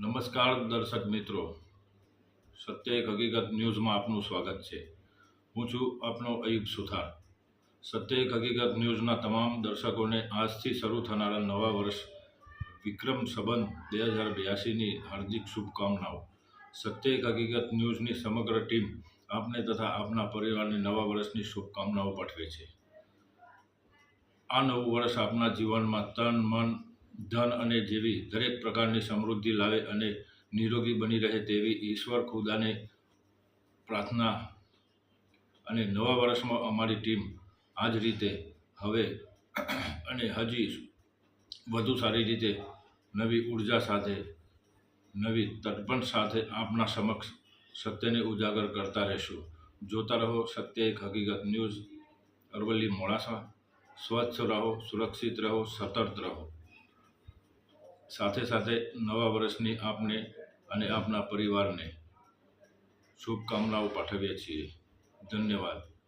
નમસ્કાર દર્શક મિત્રો. સત્ય એક હકીકત ન્યૂઝમાં આપનું સ્વાગત છે. હું છું આપનો અયુબ સુથાર. સત્ય એક હકીકત ન્યૂઝના તમામ દર્શકોને આજથી શરૂ થનારા નવા વર્ષ વિક્રમ સંબંધ બે હજાર બ્યાસીની હાર્દિક શુભકામનાઓ. સત્ય એક હકીકત ન્યૂઝની સમગ્ર ટીમ આપને તથા આપના પરિવારને નવા વર્ષની શુભકામનાઓ પાઠવે છે. આ નવું વર્ષ આપના જીવનમાં તન, મન ધન અને જેવી દરેક પ્રકારની સમૃદ્ધિ લાવે અને નિરોગી બની રહે તેવી ઈશ્વર ખુદાને પ્રાર્થના અને નવા વર્ષમાં અમારી ટીમ આ જ રીતે હવે અને હજી વધુ સારી રીતે નવી ઊર્જા સાથે, નવી તટપણ સાથે આપના સમક્ષ સત્યને ઉજાગર કરતા રહેશું. જોતા રહો સત્ય એક હકીકત. ન્યૂઝ અરવલ્લી મોડાસા. સ્વચ્છ રહો, સુરક્ષિત રહો, સતર્ક રહો. સાથે સાથે નવા વર્ષની આપને અને આપના પરિવારને શુભકામનાઓ પાઠવીએ છીએ. ધન્યવાદ.